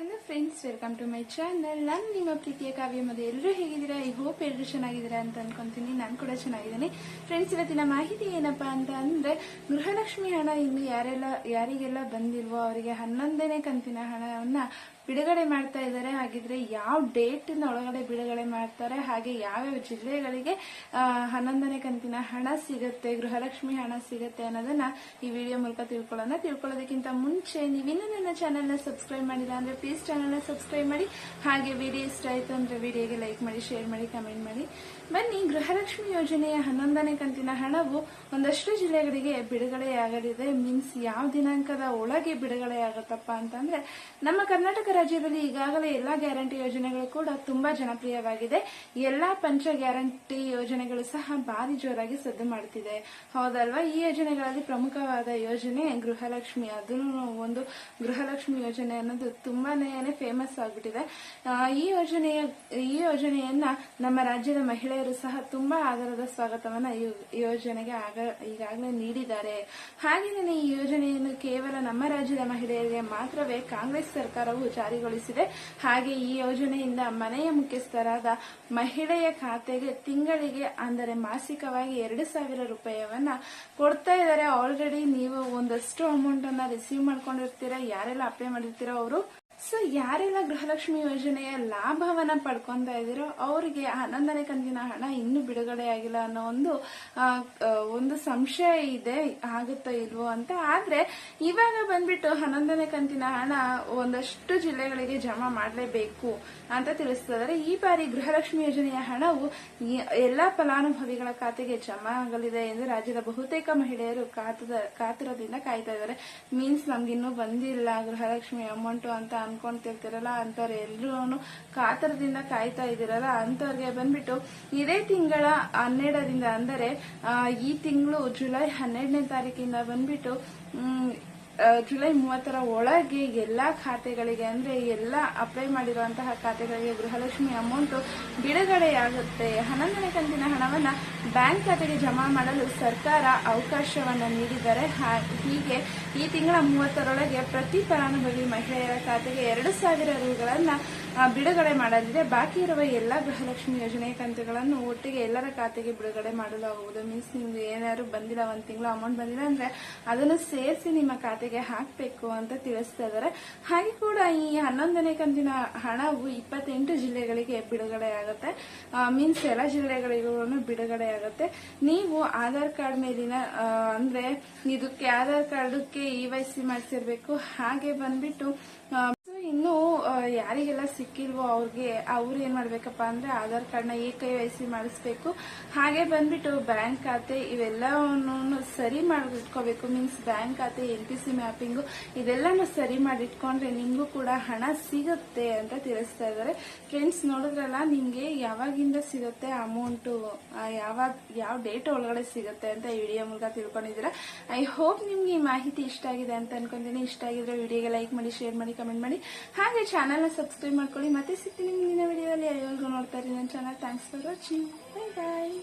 Hello friends welcome to my channel ನಾನು ನಿಮ್ಮ ಪ್ರೀತಿಯ ಕಾವ್ಯ ಮದುವೆ ಎಲ್ಲರೂ ಹೇಗಿದ್ದೀರಾ? ಐ ಹೋಪ್ ಎಲ್ಲರೂ ಚೆನ್ನಾಗಿದ್ದೀರಾ ಅಂತ ಅನ್ಕೊಂತೀನಿ. ನಾನು ಕೂಡ ಚೆನ್ನಾಗಿದ್ದೀನಿ. ಫ್ರೆಂಡ್ಸ್ ಇವತ್ತಿನ ಮಾಹಿತಿ ಏನಪ್ಪಾ ಅಂತ ಅಂದರೆ, ಗೃಹಲಕ್ಷ್ಮಿ ಹಣ ಇನ್ನು ಯಾರೆಲ್ಲ ಯಾರಿಗೆಲ್ಲ ಬಂದಿಲ್ವೋ, ಅವರಿಗೆ ಹನ್ನೊಂದನೇ ಕಂತಿನ ಹಣವನ್ನ ಬಿಡುಗಡೆ ಮಾಡ್ತಾ ಇದ್ದಾರೆ. ಹಾಗಿದ್ರೆ ಯಾವ ಡೇಟಿನ ಒಳಗಡೆ ಬಿಡುಗಡೆ ಮಾಡ್ತಾರೆ, ಹಾಗೆ ಯಾವ್ಯಾವ ಜಿಲ್ಲೆಗಳಿಗೆ ಹನ್ನೊಂದನೇ ಕಂತಿನ ಹಣ ಸಿಗುತ್ತೆ, ಗೃಹಲಕ್ಷ್ಮಿ ಹಣ ಸಿಗುತ್ತೆ ಅನ್ನೋದನ್ನ ಈ ವಿಡಿಯೋ ಮೂಲಕ ತಿಳ್ಕೊಳ್ಳೋಣ. ತಿಳ್ಕೊಳ್ಳೋದಕ್ಕಿಂತ ಮುಂಚೆ ನೀವಿನ್ನೂ ನನ್ನ ಚಾನೆಲ್ನ ಸಬ್ಸ್ಕ್ರೈಬ್ ಮಾಡಿಲ್ಲ ಅಂದ್ರೆ ಪ್ಲೀಸ್ ಚಾನೆಲ್ನ ಸಬ್ಸ್ಕ್ರೈಬ್ ಮಾಡಿ. ಹಾಗೆ ವಿಡಿಯೋ ಇಷ್ಟ ಆಯ್ತು ಅಂದ್ರೆ ವಿಡಿಯೋಗೆ ಲೈಕ್ ಮಾಡಿ ಶೇರ್ ಮಾಡಿ ಕಮೆಂಟ್ ಮಾಡಿ. ಬನ್ನಿ, ಗೃಹಲಕ್ಷ್ಮಿ ಯೋಜನೆಯ ಹನ್ನೊಂದನೇ ಕಂತಿನ ಹಣವು ಒಂದಷ್ಟು ಜಿಲ್ಲೆಗಳಿಗೆ ಬಿಡುಗಡೆಯಾಗಲಿದೆ. ಮೀನ್ಸ್ ಯಾವ ದಿನಾಂಕದ ಒಳಗೆ ಬಿಡುಗಡೆ ಆಗುತ್ತಪ್ಪ ಅಂತಂದ್ರೆ, ನಮ್ಮ ಕರ್ನಾಟಕ ರಾಜ್ಯದಲ್ಲಿ ಈಗಾಗಲೇ ಎಲ್ಲಾ ಗ್ಯಾರಂಟಿ ಯೋಜನೆಗಳು ಕೂಡ ತುಂಬಾ ಜನಪ್ರಿಯವಾಗಿದೆ. ಎಲ್ಲಾ ಪಂಚ ಗ್ಯಾರಂಟಿ ಯೋಜನೆಗಳು ಸಹ ಭಾರಿ ಜೋರಾಗಿ ಸದ್ದು ಮಾಡುತ್ತಿದೆ ಹೌದಲ್ವಾ? ಈ ಯೋಜನೆಗಳಲ್ಲಿ ಪ್ರಮುಖವಾದ ಯೋಜನೆ ಗೃಹಲಕ್ಷ್ಮಿ. ಅದನ್ನು ಒಂದು ಗೃಹಲಕ್ಷ್ಮಿ ಯೋಜನೆ ಅನ್ನೋದು ತುಂಬಾನೇ ಫೇಮಸ್ ಆಗ್ಬಿಟ್ಟಿದೆ. ಈ ಯೋಜನೆಯ, ಈ ಯೋಜನೆಯನ್ನ ನಮ್ಮ ರಾಜ್ಯದ ಮಹಿಳೆಯರು ಸಹ ತುಂಬಾ ಆಧಾರದ ಸ್ವಾಗತವನ್ನ ಈ ಯೋಜನೆಗೆ ಈಗಾಗಲೇ ನೀಡಿದ್ದಾರೆ. ಹಾಗೆಯೇ ಈ ಯೋಜನೆಯನ್ನು ಕೇವಲ ನಮ್ಮ ರಾಜ್ಯದ ಮಹಿಳೆಯರಿಗೆ ಮಾತ್ರವೇ, ಕಾಂಗ್ರೆಸ್ ಸರ್ಕಾರವು ಜಾರಿಗೊಳಿಸಿದೆ. ಹಾಗೆ ಈ ಯೋಜನೆಯಿಂದ ಮನೆಯ ಮುಖ್ಯಸ್ಥರಾದ ಮಹಿಳೆಯ ಖಾತೆಗೆ ತಿಂಗಳಿಗೆ, ಅಂದರೆ ಮಾಸಿಕವಾಗಿ ಎರಡು ಸಾವಿರ ರೂಪಾಯಿಯನ್ನ ಕೊಡ್ತಾ ಇದ್ದಾರೆ. ಆಲ್ರೆಡಿ ನೀವು ಒಂದಷ್ಟು ಅಮೌಂಟ್ ಅನ್ನ ರಿಸೀವ್ ಮಾಡ್ಕೊಂಡಿರ್ತೀರಾ? ಯಾರೆಲ್ಲ ಅಪ್ಲೈ ಮಾಡಿರ್ತೀರೋ ಅವರು? ಸೊ ಯಾರೆಲ್ಲ ಗೃಹಲಕ್ಷ್ಮಿ ಯೋಜನೆಯ ಲಾಭವನ್ನ ಪಡ್ಕೊಂತ ಇದ್ದೀರೋ ಅವರಿಗೆ ಹನ್ನೊಂದನೇ ಕಂತಿನ ಹಣ ಇನ್ನೂ ಬಿಡುಗಡೆ ಆಗಿಲ್ಲ ಅನ್ನೋ ಒಂದು ಒಂದು ಸಂಶಯ ಇದೆ, ಆಗುತ್ತೋ ಇಲ್ವೋ ಅಂತ. ಆದ್ರೆ ಇವಾಗ ಬಂದ್ಬಿಟ್ಟು ಹನ್ನೊಂದನೇ ಕಂತಿನ ಹಣ ಒಂದಷ್ಟು ಜಿಲ್ಲೆಗಳಿಗೆ ಜಮಾ ಮಾಡಲೇಬೇಕು ಅಂತ ತಿಳಿಸ್ತಿದ್ದಾರೆ. ಈ ಬಾರಿ ಗೃಹಲಕ್ಷ್ಮಿ ಯೋಜನೆಯ ಹಣವು ಎಲ್ಲಾ ಫಲಾನುಭವಿಗಳ ಖಾತೆಗೆ ಜಮಾ ಆಗಲಿದೆ ಎಂದು ರಾಜ್ಯದ ಬಹುತೇಕ ಮಹಿಳೆಯರು ಕಾತುರದಿಂದ ಕಾಯ್ತಾ ಇದ್ದಾರೆ. ಮೀನ್ಸ್ ನಮ್ಗಿನ್ನೂ ಬಂದಿಲ್ಲ ಗೃಹಲಕ್ಷ್ಮಿ ಅಮೌಂಟ್ ಅಂತ ಅನ್ಕೊಂತಿರ್ತಿರಲ್ಲ ಅಂತವ್ರು ಎಲ್ರೂ ಕಾತರದಿಂದ ಕಾಯ್ತಾ ಇದ್ದೀರಲ್ಲ, ಅಂತವ್ರಿಗೆ ಬಂದ್ಬಿಟ್ಟು ಇದೇ ತಿಂಗಳ ಹನ್ನೆರಡರಿಂದ ಅಂದರೆ ಈ ತಿಂಗಳು ಜುಲೈ ಹನ್ನೆರಡನೇ ತಾರೀಕಿಂದ ಬಂದ್ಬಿಟ್ಟು ಜುಲೈ ಮೂವತ್ತರ ಒಳಗೆ ಎಲ್ಲಾ ಖಾತೆಗಳಿಗೆ ಅಂದ್ರೆ ಎಲ್ಲಾ ಅಪ್ಲೈ ಮಾಡಿರುವಂತಹ ಖಾತೆಗಳಿಗೆ ಗೃಹಲಕ್ಷ್ಮಿ ಅಮೌಂಟ್ ಬಿಡುಗಡೆಯಾಗುತ್ತೆ. ಹನ್ನೊಂದನೇ ಕಂತಿನ ಹಣವನ್ನ ಬ್ಯಾಂಕ್ ಖಾತೆಗೆ ಜಮಾ ಮಾಡಲು ಸರ್ಕಾರ ಅವಕಾಶವನ್ನ ನೀಡಿದ್ದಾರೆ ಹಾ- ಹೀಗೆ ಈ ತಿಂಗಳ ಮೂವತ್ತರೊಳಗೆ ಪ್ರತಿ ಫಲಾನುಭವಿ ಮಹಿಳೆಯರ ಖಾತೆಗೆ ಎರಡು ಸಾವಿರ ರುಗಳನ್ನ ಬಿಡುಗಡೆ ಮಾಡಲಿದೆ. ಬಾಕಿ ಇರುವ ಎಲ್ಲ ಗೃಹಲಕ್ಷ್ಮಿ ಯೋಜನೆ ಕಂತುಗಳನ್ನು ಒಟ್ಟಿಗೆ ಎಲ್ಲರ ಖಾತೆಗೆ ಬಿಡುಗಡೆ ಮಾಡಲಾಗುವುದು ಮೀನ್ಸ್ ನಿಮ್ಗೆ ಏನಾದ್ರು ಬಂದಿಲ್ಲ ಒಂದ್ ತಿಂಗಳು ಅಮೌಂಟ್ ಬಂದಿಲ್ಲ ಅಂದ್ರೆ ಅದನ್ನು ಸೇರಿಸಿ ನಿಮ್ಮ ಖಾತೆಗೆ ಹಾಕಬೇಕು ಅಂತ ತಿಳಿಸ್ತಾ ಇದ್ದಾರೆ. ಹಾಗೆ ಕೂಡ ಈ ಹನ್ನೊಂದನೇ ಕಂತಿನ ಹಣವು ಇಪ್ಪತ್ತೆಂಟು ಜಿಲ್ಲೆಗಳಿಗೆ ಬಿಡುಗಡೆ ಆಗುತ್ತೆ. ಮೀನ್ಸ್ ಎಲ್ಲ ಜಿಲ್ಲೆಗಳಿಗೂ ಬಿಡುಗಡೆ ಆಗುತ್ತೆ. ನೀವು ಆಧಾರ್ ಕಾರ್ಡ್ ಮೇಲಿನ ಅಂದ್ರೆ ಇದಕ್ಕೆ ಆಧಾರ್ ಕಾರ್ಡ್ಗೆ ಇ ವೈ ಸಿ ಮಾಡಿಸಿರ್ಬೇಕು. ಹಾಗೆ ಬಂದ್ಬಿಟ್ಟು ಇನ್ನು ಯಾರಿಗೆಲ್ಲ ಸಿಕ್ಕಿಲ್ವೋ ಅವ್ರಿಗೆ, ಅವ್ರು ಏನ್ ಮಾಡ್ಬೇಕಪ್ಪ ಅಂದ್ರೆ ಆಧಾರ್ ಕಾರ್ಡ್ನ ಎ ಕೈ ಸಿ ಮಾಡಿಸ್ಬೇಕು. ಹಾಗೆ ಬಂದ್ಬಿಟ್ಟು ಬ್ಯಾಂಕ್ ಖಾತೆ ಇವೆಲ್ಲವನ್ನು ಸರಿ ಮಾಡಿಟ್ಕೋಬೇಕು ಮೀನ್ಸ್ ಬ್ಯಾಂಕ್ ಖಾತೆ, ಎಲ್ ಪಿ ಸಿ ಮ್ಯಾಪಿಂಗು, ಇದೆಲ್ಲಾನು ಸರಿ ಮಾಡಿಟ್ಕೊಂಡ್ರೆ ನಿಮ್ಗೂ ಕೂಡ ಹಣ ಸಿಗುತ್ತೆ ಅಂತ ತಿಳಿಸ್ತಾ ಇದ್ದಾರೆ. ಫ್ರೆಂಡ್ಸ್, ನೋಡಿದ್ರಲ್ಲ, ನಿಮ್ಗೆ ಯಾವಾಗಿಂದ ಸಿಗುತ್ತೆ ಅಮೌಂಟು ಯಾವಾಗ, ಯಾವ ಡೇಟ್ ಒಳಗಡೆ ಸಿಗುತ್ತೆ ಅಂತ ಈ ವಿಡಿಯೋ ಮೂಲಕ ತಿಳ್ಕೊಂಡಿದ್ದೀರಾ? ಐ ಹೋಪ್ ನಿಮ್ಗೆ ಈ ಮಾಹಿತಿ ಇಷ್ಟ ಆಗಿದೆ ಅಂತ ಅನ್ಕೊಂತೀನಿ. ಇಷ್ಟ ಆಗಿದ್ರೆ ವಿಡಿಯೋಗೆ ಲೈಕ್ ಮಾಡಿ, ಶೇರ್ ಮಾಡಿ, ಕಮೆಂಟ್ ಮಾಡಿ. ಹಾಗೆ ಚಾನಲ್ನ ಸಬ್ಸ್ಕ್ರೈಬ್ ಮಾಡ್ಕೊಳ್ಳಿ. ಮತ್ತೆ ಸಿಗ್ತೀನಿ ಮುಂದಿನ ವಿಡಿಯೋದಲ್ಲಿ ಅಲ್ಲಿವರೆಗೂ ನೋಡ್ತಾ ಇರಿ ನನ್ನ channel thanks for watching bye bye